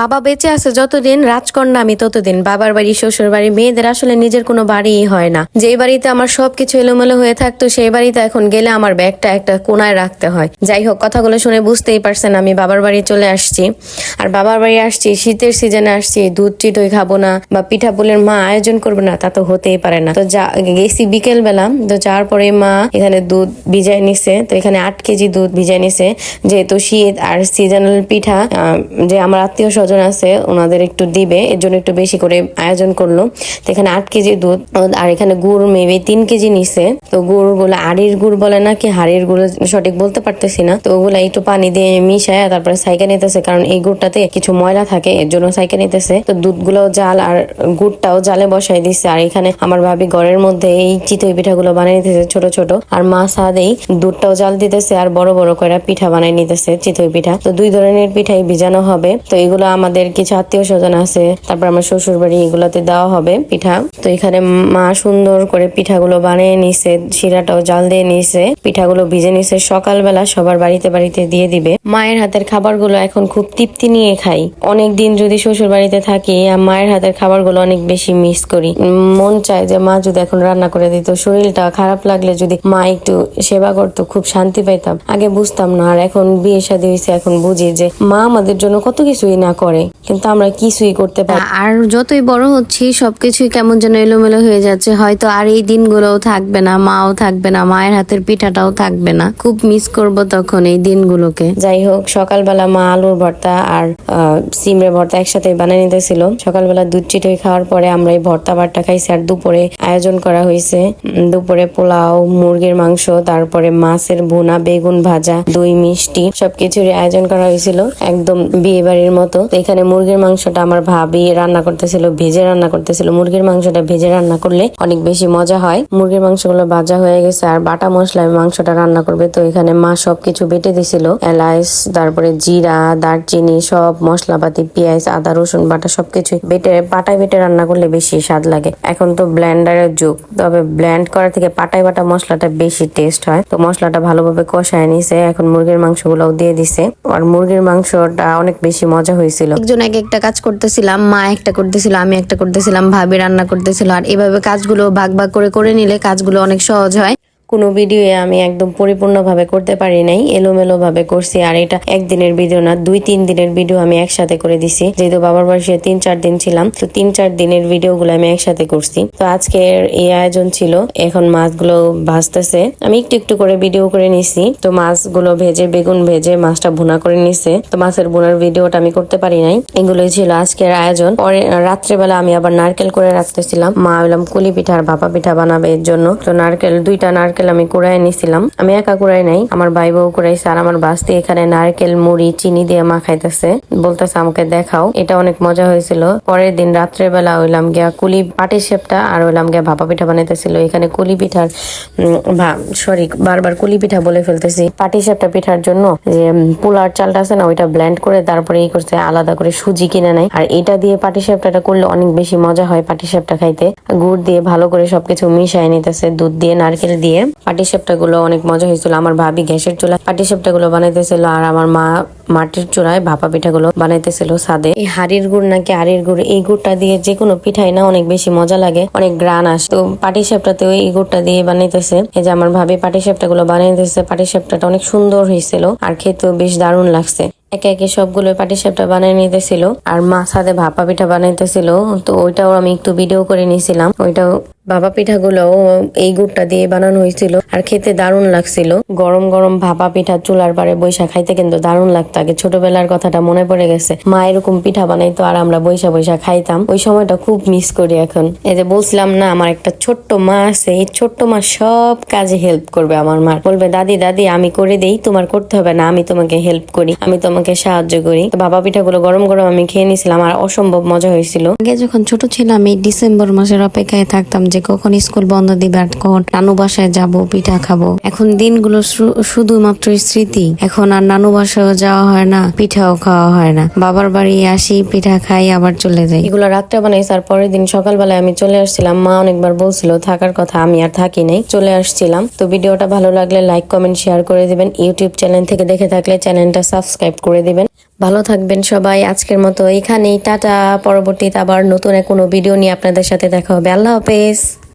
বাবা বেঁচে আছে যতদিন, রাজকন্যা আমি ততদিন। বাবার বাড়ি, শ্বশুর বাড়ি, মেয়েদের আসলে নিজের কোনো বাড়িই হয় না। যে বাড়িতে আমার সবকিছু এলোমেলো হয়ে থাকতো, সেই বাড়িতে এখন গেলে আমার ব্যাগটা একটা কোনায় রাখতে হয়। যাই হোক, কথাগুলো শুনে বুঝতেই পারছেন আমি বাবার বাড়ি চলে আসছি। আর বাবার বাড়ি আসছি, শীতের সিজনে আসছি, দুধ চিটই খাব না বা পিঠা পুলের মা আয়োজন করবে না, তা তো হতেই পারে না। তো যা, গেছি বিকেল বেলা তো যাওয়ার পরে মা এখানে দুধ ভিজাই নিছে। তো এখানে আট কেজি দুধ ভিজাই নিছে। যেহেতু শীত আর সিজনাল পিঠা যে আমার আত্মীয় স্বজন আছে, ওনাদের একটু দিবে, এর জন্য একটু বেশি করে আয়োজন করল। তো এখানে আট কেজি দুধ, আর এখানে গুড় মেবি তিন কেজি নিছে। তো গুড়গুলো আড়ির গুড় বলে না কি, হাড়ির গুড় সঠিক বলতে পারতেছি না। তো ওগুলা একটু পানি দিয়ে মিশায় তারপরে সাইকেল নিতেছে, কারণ এই গুড়টাতে কিছু ময়লা থাকে, এর জন্য সাইকেল নিতেছে। তো দুধগুলো জাল, আর গুড়টাও জালে বসাই দিছে। আর এখানে আমার ভাবি ঘরের মধ্যে এই চিতই পিঠাগুলো বানিয়ে নিতেছে ছোট ছোট। আর মা সাদেই দুধটাও জাল দিতেছে, আর বড় বড় করে পিঠা বানাই নিতেছে চিতই পিঠা। তো দুই ধরনের পিঠাই ভিজানো হবে। তো এগুলো আমাদের কিছু আত্মীয় স্বজন আছে, তারপর আমার শ্বশুর বাড়ি এগুলোতে দেওয়া হবে পিঠা। তো এখানে মা সুন্দর করে পিঠাগুলো বানিয়ে নিছে, শিরাটাও জাল দিয়ে নিছে, পিঠাগুলো ভিজে নিছে, সকালবেলা সবার বাড়িতে বাড়িতে দিয়ে দিবে। মায়ের হাতের খাবারগুলো এখন খুব তৃপ্তি নিয়ে খাই। অনেক দিন যদি শ্বশুর বাড়িতে থাকি মায়ের হাতের খাবারগুলো অনেক বেশি মিস করি। মন চায় যে মা যদি এখন রান্না করে দিত, শরীরটা খারাপ লাগলে যদি মা একটু সেবা করতো, খুব শান্তি পাইতাম। আগে বুঝতাম না, আর এখন বিয়ে শাদী হয়েছে এখন বুঝি যে মা আমাদের জন্য কত কিছুই না করে কিন্তু আমরা কিছুই করতে পারি আর যতই বড় হচ্ছি সবকিছুই কেমন যেন এলোমেলো হয়ে যাচ্ছে। হয়তো আর এই দিনগুলোও থাকবে না মাও থাকবে না মায়ের হাতের পিঠাটাও থাকবে না। খুব মিস করব তখন এই দিনগুলোকে। যাই হোক সকালবেলা মা আলুর ভর্তা আর সিমড়ে ভর্তা একসাথে বানিয়ে নিতেছিল। সকালবেলা দুধ চিটই খাওয়ার পরে আমরা এই ভর্তা বারটা খাইছি আর দুপুরে আয়োজন করা হয়েছে। দুপুরে পোলাও মুরগির মাংস তারপরে মাছের ভুনা বেগুন ভাজা দই মিষ্টি সবকিছুর আয়োজন করা হয়েছিল। একদম বিয়ে বাড়ির মতো। তো এখানে মুরগির মাংসটা আমার ভাবি রান্না করতেছিল, ভেজে রান্না করতেছিল। মুরগির মাংসটা ভেজে রান্না করলে অনেক বেশি মজা হয়। মুরগির মাংসগুলো ভাজা হয়ে গেছে আর বাটা মশলায় মাংসটা রান্না করবে। তো এখানে মা সবকিছু বেটে দিছিল। এলাচ তারপরে জিরা, দারচিনি, সব মশলাপাতি, পেঁয়াজ, আদা, রসুন, বাটা সবকিছু বেটে, পাটায় বেটে রান্না করলে বেশি স্বাদ লাগে। এখন তো ব্লেন্ডারের যুগ। তবে ব্লেন্ড করা থেকে পাটায় বাটা মশলাটা বেশি টেস্ট হয়। তো মশলাটা ভালোভাবে কষায় নিছে। এখন মুরগির মাংসগুলোও দিয়ে দিছে। আর মুরগির মাংসটা অনেক বেশি মজা হয়েছিল। একজন এক একটা কাজ করতেছিলাম, মা একটা করতেছিল, আমি একটা করতেছিলাম, ভাবি রান্না করতেছিল। আর এভাবে কাজগুলো ভাগ ভাগ করে করে নিলে কাজগুলো অনেক সহজ হয়। কোনো ভিডিও আমি একদম পরিপূর্ণভাবে করতে পারি নাই এলোমেলো ভাবে করছি। আর এটা একদিনের ভিডিও না, দুই তিন দিনের ভিডিও আমি একসাথে করে দিছি। যেহেতু বাবার বয়সে তিন চার দিন ছিলাম, তো তিন চার দিনের ভিডিও গুলো আমি একসাথে করছি। তো আজকের এই আয়োজন ছিল, এখন মাছগুলো ভাজতেছে। আমি একটু একটু করে ভিডিও করে নিছি। তো মাছগুলো ভেজে, বেগুন ভেজে মাছটা ভুনা করে নিছে। তো মাছের ভুনার ভিডিওটা আমি করতে পারি নাই। এগুলোই ছিল আজকের আয়োজন। পরে রাত্রেবেলা আমি আবার নারকেল করে রাখতেছিলাম মা বললাম কুলি পিঠা আর ভাপা পিঠা বানাবে এর জন্য। তো নারকেল, দুইটা নারকেল আমি কুড়াই নিছিলাম। আমি একা কুড়াই নাই, আমার ভাই বউ কুড়াইছে আর আমার বাস্তি এখানে নারকেল, মুড়ি, চিনি দিয়ে মাখাইতেছে। বলতেছে, আমাকে দেখাও। এটা অনেক মজা হয়েছিল। পরের দিন রাত্রের বেলা হইলাম গিয়া কুলি পাটি সেপটা আর হইলাম গিয়া ভাপা পিঠা বানাইতেছিল। এখানে কুলি পিঠার সরি, বারবার কুলি পিঠা বলে ফেলতেছি। পাটি সেপটা পিঠার জন্য যে পোলার চালটা আছে না, ওইটা ব্ল্যান্ড করে তারপরে এই করছে, আলাদা করে সুজি কিনে নেয়। আর এটা দিয়ে পাটি সেপটাটা করলে অনেক বেশি মজা হয় পাটি সেপটা খাইতে। গুড় দিয়ে ভালো করে সবকিছু মিশাই নিতেছে, দুধ দিয়ে, নারকেল দিয়ে। পাটি সেপটা গুলো অনেক মজা হয়েছিল। আমার ভাবি গ্যাসের চুলা পাটি সেপটা গুলো বানাইতেছিল আর আমার মা মাটির চূড়ায় ভাপা পিঠাগুলো বানাইতেছিল সাদে। এই হাড়ির গুড় নাকি আড়ির গুড়, এই গুড়টা দিয়ে যে কোনো পিঠাই না অনেক বেশি মজা লাগে, অনেক গ্রান আসে। তো পাটি সেপটাতেও এই গুড়টা দিয়ে বানাইতেছে। এই যে আমার ভাবি পাটি সেপটা গুলো বানাইতেছে পাটি সেপটাটা অনেক সুন্দর হয়েছিল আর খেতেও বেশ দারুণ লাগছে। একে একে সবগুলো পাটি সাপটা বানিয়ে নিতেছিল আর মা সাথে ভাপা পিঠা বানাইতেছিল। তো ওইটাও আমি একটু ভিডিও করে নিয়েছিলাম। ওইটাও ভাপা পিঠাগুলো এই গুড়টা দিয়ে বানানো হয়েছিল আর খেতে দারুণ লাগছিল। গরম গরম ভাপা পিঠা চুলার পারে বৈশাখ খাইতে কিন্তু দারুণ লাগতো আগে ছোটবেলার কথাটা মনে পড়ে গেছে। মা এরকম পিঠা বানাইতো আর আমরা বৈশা বৈশা খাইতাম। ওই সময়টা খুব মিস করি এখন। এই যে বলছিলাম না, আমার একটা ছোট্ট মা আছে, এই ছোট্ট মা সব কাজে হেল্প করবে আমার মা বলবে, দাদি দাদি, আমি করে দেই, তোমার করতে হবে না, আমি তোমাকে হেল্প করি, আমি তোমাকে সাহায্য করি। তো ভাপা পিঠাগুলো গরম গরম আমি খেয়ে নিয়েছিলাম আর অসম্ভব মজা হয়েছিল। আগে যখন ছোট ছিলাম, এই ডিসেম্বর মাসের অপেক্ষায় থাকতাম যে কখন স্কুল বন্ধ দিবে আর কখন নানু বাসায় যাব, পিঠা খাব। এখন দিনগুলো শুধুমাত্র স্মৃতি। এখন আর নানু বাসায়ও যাওয়া হয় না, পিঠাও খাওয়া হয় না। বাবার বাড়ি আসি, পিঠা খাই, আবার চলে যাই। এগুলো রাত্রে বানাইছি আর পরের দিন সকালবেলায় আমি চলে আসছিলাম। মা অনেকবার বলছিল, থাকার কথা, আমি আর থাকি নাই। চলে আসছিলাম। তো ভিডিওটা ভালো লাগলে লাইক, কমেন্ট, শেয়ার করে দিবেন। ইউটিউব চ্যানেল থেকে দেখে থাকলে চ্যানেলটা সাবস্ক্রাইব করে দিবেন। ভালো থাকবেন সবাই। আজকের মতো এখানেই। টাটা। পরবর্তীতে আবার নতুন কোনো ভিডিও নিয়ে আপনাদের সাথে দেখা হবে। আল্লাহ হাফেজ।